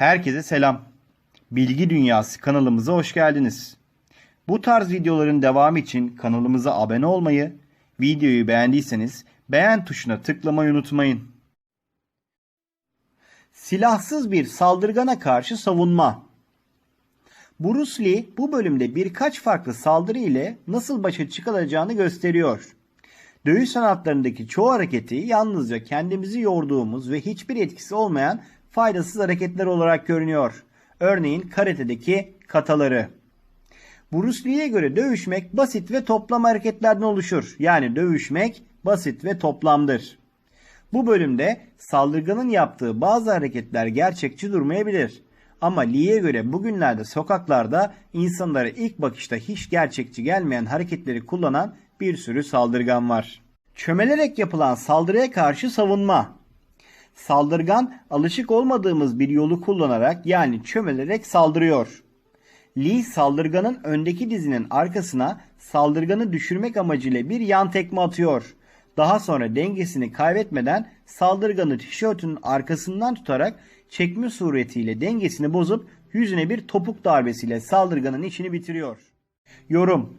Herkese selam. Bilgi Dünyası kanalımıza hoş geldiniz. Bu tarz videoların devamı için kanalımıza abone olmayı, videoyu beğendiyseniz beğen tuşuna tıklamayı unutmayın. Silahsız bir saldırgana karşı savunma. Bruce Lee bu bölümde birkaç farklı saldırı ile nasıl başa çıkılacağını gösteriyor. Dövüş sanatlarındaki çoğu hareketi yalnızca kendimizi yorduğumuz ve hiçbir etkisi olmayan faydasız hareketler olarak görünüyor. Örneğin karate'deki kataları. Bruce Lee'ye göre dövüşmek basit ve toplam hareketlerden oluşur. Yani dövüşmek basit ve toplamdır. Bu bölümde saldırganın yaptığı bazı hareketler gerçekçi durmayabilir. Ama Lee'ye göre bugünlerde sokaklarda insanlara ilk bakışta hiç gerçekçi gelmeyen hareketleri kullanan bir sürü saldırgan var. Çömelerek yapılan saldırıya karşı savunma. Saldırgan alışık olmadığımız bir yolu kullanarak yani çömelerek saldırıyor. Lee saldırganın öndeki dizinin arkasına saldırganı düşürmek amacıyla bir yan tekme atıyor. Daha sonra dengesini kaybetmeden saldırganı tişörtünün arkasından tutarak çekme suretiyle dengesini bozup yüzüne bir topuk darbesiyle saldırganın içini bitiriyor. Yorum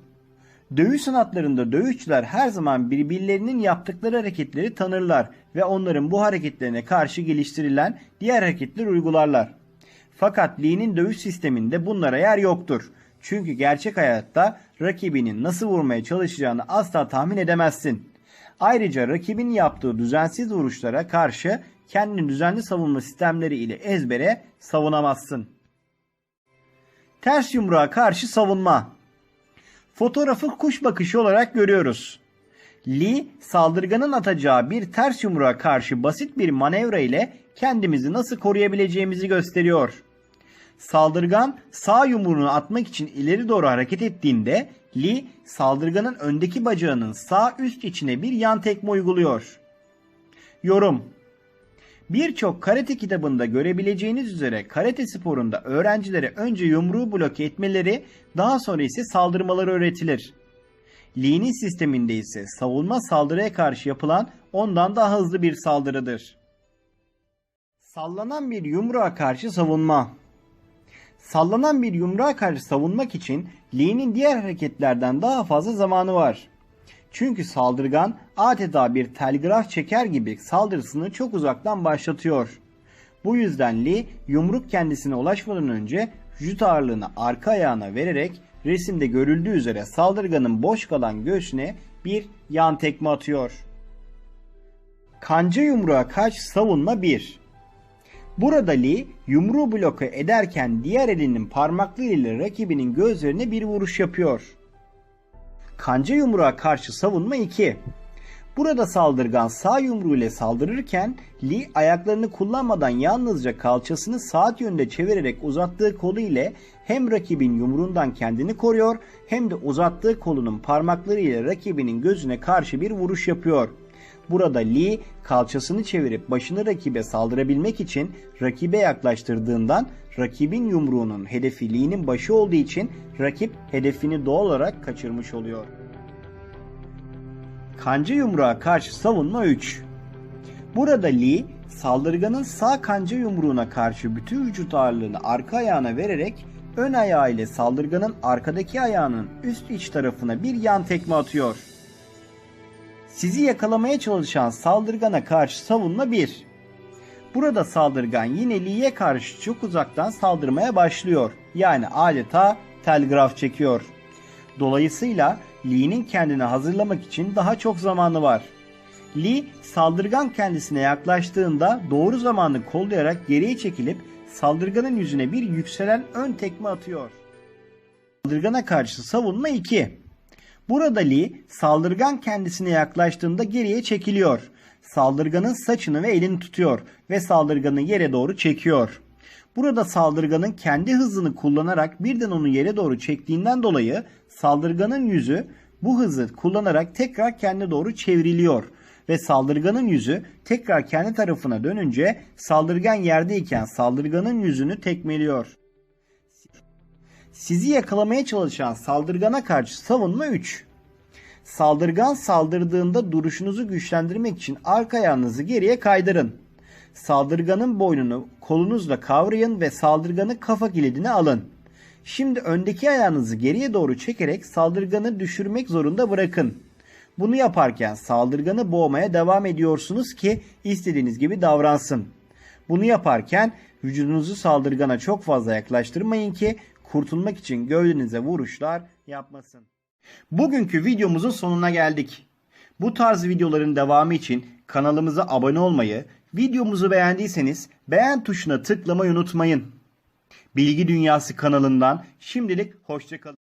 Dövüş sanatlarında dövüşçüler her zaman birbirlerinin yaptıkları hareketleri tanırlar ve onların bu hareketlerine karşı geliştirilen diğer hareketler uygularlar. Fakat Lee'nin dövüş sisteminde bunlara yer yoktur. Çünkü gerçek hayatta rakibinin nasıl vurmaya çalışacağını asla tahmin edemezsin. Ayrıca rakibin yaptığı düzensiz vuruşlara karşı kendini düzenli savunma sistemleri ile ezbere savunamazsın. Ters yumruğa karşı savunma Fotoğrafı kuş bakışı olarak görüyoruz. Lee saldırganın atacağı bir ters yumruğa karşı basit bir manevra ile kendimizi nasıl koruyabileceğimizi gösteriyor. Saldırgan sağ yumruğunu atmak için ileri doğru hareket ettiğinde Lee saldırganın öndeki bacağının sağ üst içine bir yan tekme uyguluyor. Yorum Birçok karate kitabında görebileceğiniz üzere karate sporunda öğrencilere önce yumruğu bloke etmeleri daha sonra ise saldırmaları öğretilir. Lee'nin sisteminde ise savunma saldırıya karşı yapılan ondan daha hızlı bir saldırıdır. Sallanan bir yumruğa karşı savunma Sallanan bir yumruğa karşı savunmak için Lee'nin diğer hareketlerden daha fazla zamanı var. Çünkü saldırgan adeta bir telgraf çeker gibi saldırısını çok uzaktan başlatıyor. Bu yüzden Lee yumruk kendisine ulaşmadan önce vücut ağırlığını arka ayağına vererek resimde görüldüğü üzere saldırganın boş kalan göğsüne bir yan tekme atıyor. Kanca yumruğa karşı savunma 1. Burada Lee yumruğu bloke ederken diğer elinin parmaklarıyla rakibinin gözlerine bir vuruş yapıyor. Kanca yumruğa karşı savunma 2. Burada saldırgan sağ yumruğu ile saldırırken Lee ayaklarını kullanmadan yalnızca kalçasını saat yönünde çevirerek uzattığı kolu ile hem rakibin yumruğundan kendini koruyor hem de uzattığı kolunun parmakları ile rakibinin gözüne karşı bir vuruş yapıyor. Burada Lee kalçasını çevirip başını rakibe saldırabilmek için rakibe yaklaştırdığından rakibin yumruğunun hedefi Lee'nin başı olduğu için rakip hedefini doğal olarak kaçırmış oluyor. Kanca yumruğa karşı savunma 3. Burada Lee saldırganın sağ kanca yumruğuna karşı bütün vücut ağırlığını arka ayağına vererek ön ayağı ile saldırganın arkadaki ayağının üst iç tarafına bir yan tekme atıyor. Sizi yakalamaya çalışan saldırgana karşı savunma 1. Burada saldırgan yine Lee'ye karşı çok uzaktan saldırmaya başlıyor. Yani adeta telgraf çekiyor. Dolayısıyla Lee'nin kendini hazırlamak için daha çok zamanı var. Lee saldırgan kendisine yaklaştığında doğru zamanı kollayarak geriye çekilip saldırganın yüzüne bir yükselen ön tekme atıyor. Saldırgana karşı savunma 2. Burada Lee saldırgan kendisine yaklaştığında geriye çekiliyor. Saldırganın saçını ve elini tutuyor ve saldırganı yere doğru çekiyor. Burada saldırganın kendi hızını kullanarak birden onu yere doğru çektiğinden dolayı saldırganın yüzü bu hızı kullanarak tekrar kendi doğru çevriliyor ve saldırganın yüzü tekrar kendi tarafına dönünce saldırgan yerdeyken saldırganın yüzünü tekmeliyor. Sizi yakalamaya çalışan saldırgana karşı savunma 3. Saldırgan saldırdığında duruşunuzu güçlendirmek için arka ayağınızı geriye kaydırın. Saldırganın boynunu kolunuzla kavrayın ve saldırganın kafa kilidini alın. Şimdi öndeki ayağınızı geriye doğru çekerek saldırganı düşürmek zorunda bırakın. Bunu yaparken saldırganı boğmaya devam ediyorsunuz ki istediğiniz gibi davransın. Bunu yaparken vücudunuzu saldırgana çok fazla yaklaştırmayın ki kurtulmak için gövdenize vuruşlar yapmasın. Bugünkü videomuzun sonuna geldik. Bu tarz videoların devamı için kanalımıza abone olmayı, videomuzu beğendiyseniz beğen tuşuna tıklamayı unutmayın. Bilgi Dünyası kanalından şimdilik hoşçakalın.